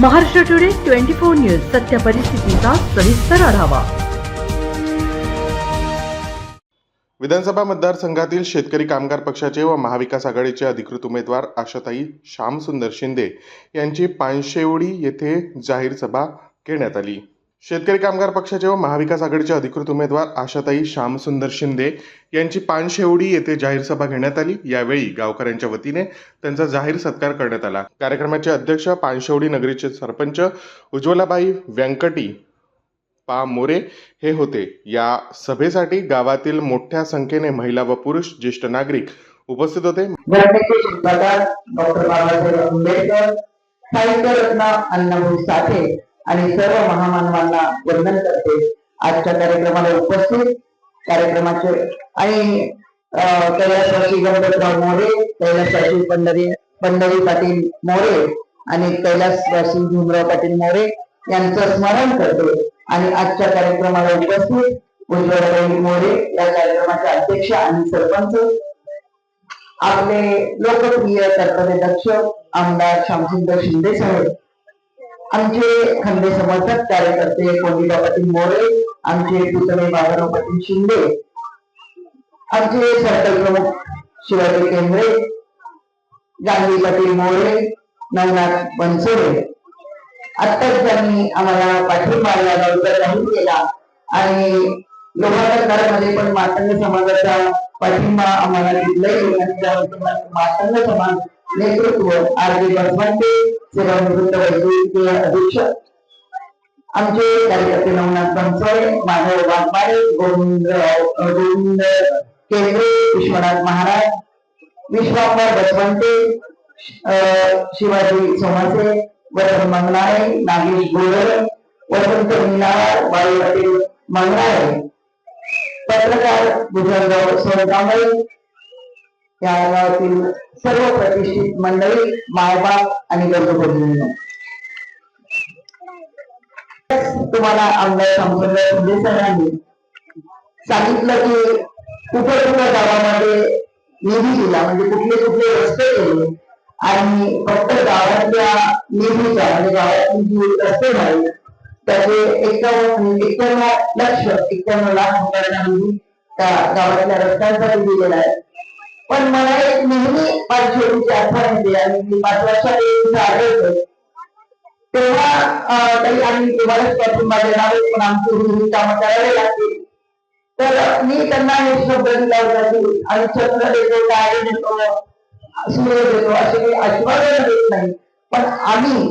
Maharashtra today twenty four news सत्य परिस्थितीचा सविस्तर आढावा. विधानसभा मतदारसंघातील शेतकरी कामगार पक्षाचे व महाविकास आघाडीचे अधिकृत उमेदवार आशाताई श्यामसुंदर शिंदे यांची पानशेवडी येथे जाहीर सभा घेण्यात आली. शेतकरी कामगार पक्षाचे व महाविकास आघाडीचे अधिकृत उमेदवार आशाताई श्यामसुंदर शिंदे यांची पानशेवडी येथे जाहीर सभा घेण्यात आली. यावेळी गावकऱ्यांच्या वतीने त्यांचा जाहीर सत्कार करण्यात आला. कार्यक्रमाचे अध्यक्ष पानशेवडी नगरीचे सरपंच उज्ज्वलाबाई व्यंकटी पा. मोरे हे होते. या सभेसाठी गावातील मोठ्या संख्येने महिला व पुरुष ज्येष्ठ नागरिक उपस्थित होते. डॉक्टर बाबासाहेब आंबेडकर साहित्य रत्न अण्णाभाऊ साठे आणि सर्व महामानवांना वंदन करते. आजच्या कार्यक्रमाला उपस्थित कार्यक्रमाचे आणि अं, कैलासवासी गणपतराव मोरे कैलासवासी पंढरी पंढरी पाटील मोरे आणि कैलासवासी भीमराव पाटील मोरे यांचं स्मरण करते. आणि आजच्या कार्यक्रमाला उपस्थित उज्ज्वलबाई मोरे या कार्यक्रमाचे अध्यक्ष आणि सरपंच आपले लोकप्रिय कर्तव्यदक्ष आमदार श्यामसुंदर शिंदे साहेब आमचे खंडे समर्थक कार्यकर्ते कोंडीबा पाटील मोरे आमचे पुतणे बाबाराव पाटील शिंदे आमचे सरकार प्रमुख शिवाजी केंद्रे गांधी पाटील मोरे नवनाथ बनसोडे. आत्ताच त्यांनी आम्हाला पाठिंबा या जाहीर केला आणि लोहारमध्ये पण मातंग समाजाचा पाठिंबा आम्हाला दिलाय. आणि त्यावरती मातंग समाज नेतृत्व आरबी डी बसवंते सेवानिवृत्त वैद्यकीय अधीक्षक आमचे कार्यकर्ते नवनाथ बनसोळे माधव वाघमारे गोविंद गोविंद केंद्रे विश्वनाथ महाराज विश्वांबर बसवंते शिवाजी सोमासे वसंत मंगनाळे नागेश गोरे वसंत मीनाळ बाळू पाटील मंगनाळे. पत्रकार भुजंगराव सोनकांबळे या गावातील सर्व प्रतिष्ठित मंडळी मायबाप आणि गरजू तुम्हाला आमदार संपूर्ण शिंदे म्हणजे सरांनी सांगितलं की कुठे कुठे गावामध्ये निधी दिला म्हणजे कुठले कुठले रस्ते केले आणि फक्त गावातल्या निधीचा म्हणजे गावातली जी रस्ते झाले त्याचे एकावन्न म्हणजे एक्क्याण्णव लक्ष एक्क्याण्णव लाख रुपयाचा निधी त्या गावातल्या रस्त्यांसाठी दिलेला आहे. पण मला एक नेहमी माझी छोटीशी आठवण येते आणि मी पाच वर्षात एक आढळतो तेव्हा काही आम्ही तुम्हालाच पाठिंबा देणार आहोत, पण आमची ही कामं करावे लागतील तर मी त्यांना हे शब्द दिला होता की आम्ही छत्र देतो काय देतो सूर्य देतो असे काही आशीर्वाद देत नाही. पण आम्ही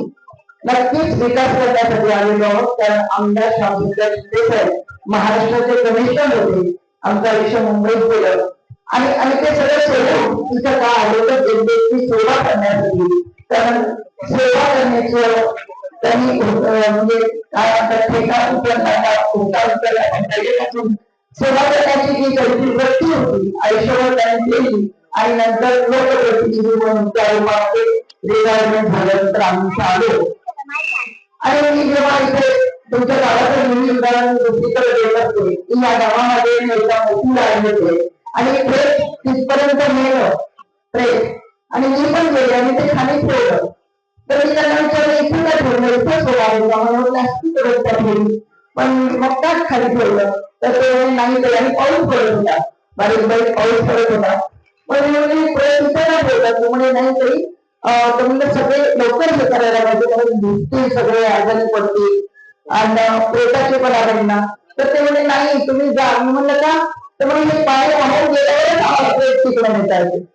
नक्कीच विकास करण्यासाठी आलेलो आहोत. कारण आमदार श्यामसुंदर देसाई महाराष्ट्राचे कमिशनर होते. आमचा आयुष्य मुंबईत गेलं. आणि आणि ते सगळं सोडून तिथं काय आले तर जनतेची सेवा करण्यासाठी कारण सेवा करण्याचं त्यांनी म्हणजे काय म्हणतात ठेका उचलला खोटा उचलला त्याच्यापासून सेवा करण्याची जी त्यांची वृत्ती होती आयुष्यभर त्यांनी केली आणि नंतर लोकप्रतिनिधी म्हणून त्या रूपामध्ये रिटायरमेंट झाल्यानंतर आम्ही आलो. आणि मी जेव्हा इथे तुमच्या गावाचं नेहमी उदाहरण दुसरीकडे देत असते की या गावामध्ये मी मोठी लाईन होते. आणि ट्रेस तिथपर्यंत नेलं ट्रेस आणि मी पण गेले आणि ते खाली ठेवलं. तर मी त्यांना विचारलं इथे काय ठेवलं? इथेच सोडावं का म्हणून प्लास्टिक रस्ता ठेवली. पण मग का खाली ठेवलं? तर ते नाही ते आणि पाऊस पडत होता. बारीक बारीक पाऊस पडत होता. पण मी म्हणे ट्रेस इथे नाही ठेवला. तू म्हणे नाही तरी तर म्हणलं सगळे लवकर हे करायला पाहिजे कारण भिजतील सगळे आजारी पडतील. आणि पोटाचे पण आजारी ना. तर ते म्हणे नाही तुम्ही जा. मी म्हणलं का? तर म्हणजे हे पाणी वाहून गेल्यावरच आम्हाला ट्रेस तिकडे येते.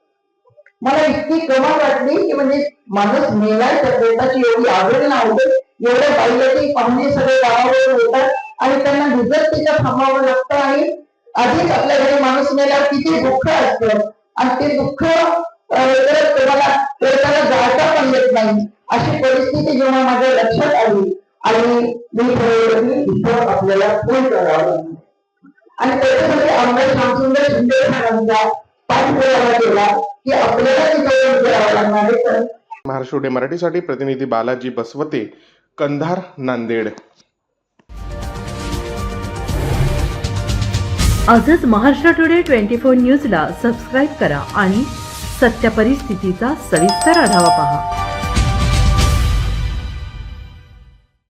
मला इतकी कमाल वाटली की म्हणजे माणूस मेलाय तर देताची एवढी आवड ना आवडेल एवढ्या की पाहुणे सगळे गावावर येतात आणि त्यांना भिजत तिथं थांबावं लागतं आणि आधीच आपल्या घरी माणूस मेल्यावर किती दुःख असतं. आणि ते दुःख तर तुम्हाला त्याला जाता पण येत नाही. अशी परिस्थिती जेव्हा माझ्या लक्षात आली आणि मी ठरवलं की इथं आपल्याला फोन करावं लागणार आणि त्याच्यासाठी आमदार श्यामसुंदर शिंदे साहेबांचा पाठपुरावा केला की आपल्याला तिथं करावं लागणार आहे. तर महाराष्ट्र टुडे मराठीसाठी प्रतिनिधी बालाजी बसवते कंधार नांदेड. आजच महाराष्ट्र टुडे ट्वेंटी फोर न्यूजला सबस्क्राईब करा आणि सत्य परिस्थितीचा सविस्तर आढावा पहा.